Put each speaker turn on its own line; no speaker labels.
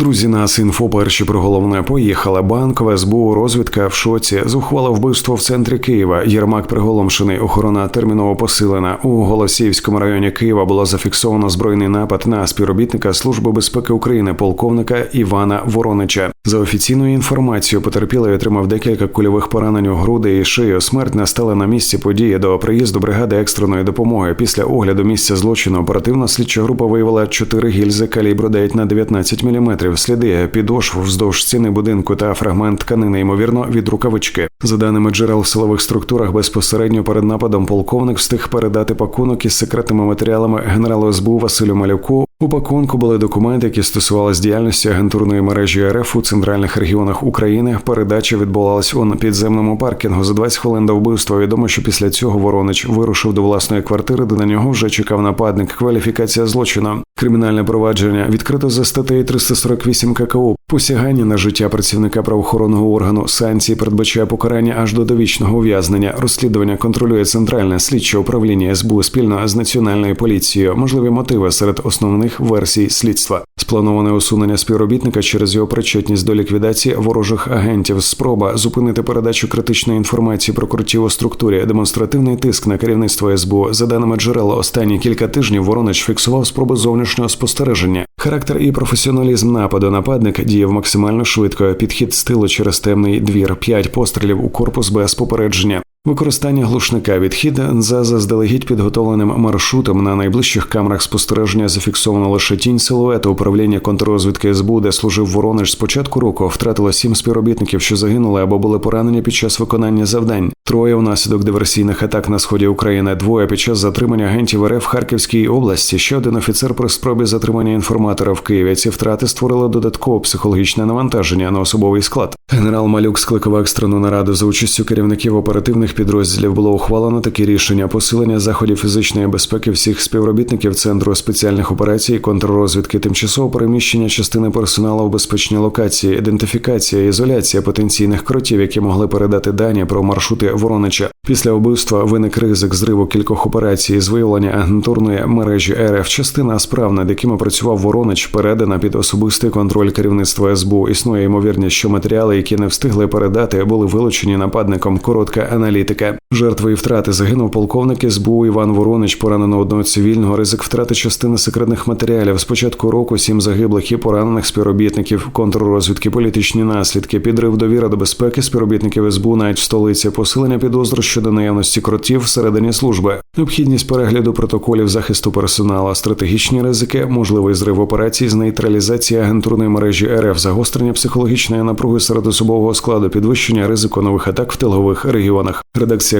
Друзі, нас інфо перші про головне поїхала. Банкова СБУ розвідка в шоці. Зухвало вбивство в центрі Києва. Єрмак приголомшений. Охорона терміново посилена. У Голосіївському районі Києва було зафіксовано збройний напад на співробітника Служби безпеки України, полковника Івана Воронича. За офіційною інформацією, потерпілий отримав декілька кульових поранень у груди і шию. Смерть настала на місці події до приїзду бригади екстреної допомоги. Після огляду місця злочину оперативна слідча група виявила чотири гільзи калібру 9 на 19 мм, сліди підошв вздовж стіни будинку та фрагмент тканини, ймовірно, від рукавички. За даними джерел в силових структурах, безпосередньо перед нападом полковник встиг передати пакунок із секретними матеріалами генералу СБУ Василю Малюку. У пакунку були документи, які стосувалися діяльності агентурної мережі РФ у центральних регіонах України. Передача відбувалась у підземному паркінгу. За 20 хвилин до вбивства відомо, що після цього Воронич вирушив до власної квартири, де на нього вже чекав нападник. Кваліфікація злочину. Кримінальне провадження відкрито за статтею 348 ККУ. Посягання на життя працівника правоохоронного органу санкції передбачає покарання аж до довічного ув'язнення. Розслідування контролює центральне слідче управління СБУ спільно з національною поліцією. Можливі мотиви серед основних версій слідства. Сплановане усунення співробітника через його причетність до ліквідації ворожих агентів, спроба зупинити передачу критичної інформації про крутів у структурі, демонстративний тиск на керівництво СБУ. За даними джерела, останні кілька тижнів Воронич фіксував спроби зовнішнього спостереження. Характер і професіоналізм нападу нападник діяв максимально швидко. Підхід з тилу через темний двір, п'ять пострілів у корпус без попередження. Використання глушника відхід за заздалегідь підготовленим маршрутом на найближчих камерах спостереження зафіксовано лише тінь силуету управління контррозвідки СБУ, де служив Воронеж з початку року. Втратило сім співробітників, що загинули або були поранені під час виконання завдань. Троє внаслідок диверсійних атак на сході України. Двоє під час затримання агентів РФ в Харківській області. Ще один офіцер при спробі затримання інформатора в Києві. Ці втрати створили додаткове психологічне навантаження на особовий склад. Генерал Малюк скликав екстрену нараду за участю керівників оперативних підрозділів. Було ухвалено такі рішення: посилення заходів фізичної безпеки всіх співробітників центру спеціальних операцій, контррозвідки, тимчасове переміщення частини персоналу в безпечні локації, ідентифікація, ізоляція потенційних кротів, які могли передати дані про маршрути Воронича. Після убивства виник ризик зриву кількох операцій з виявлення агентурної мережі РФ. Частина справ, над якими працював Воронич, передана під особистий контроль керівництва СБУ. Існує ймовірність, що матеріали, які не встигли передати, були вилучені нападником. Коротка аналітика. Жертви і втрати загинув полковник СБУ Іван Воронич. Поранено одного цивільного. Ризик втрати частини секретних матеріалів. З початку року сім загиблих і поранених співробітників контррозвідки, політичні наслідки, підрив довіри до безпеки співробітників СБУ навіть в столиці, посилення підозру щодо наявності кротів всередині служби, необхідність перегляду протоколів захисту персоналу, стратегічні ризики, можливий зрив операцій з нейтралізації агентурної мережі РФ, загострення психологічної напруги серед особового складу, підвищення ризику нових атак в тилових регіонах. Редакція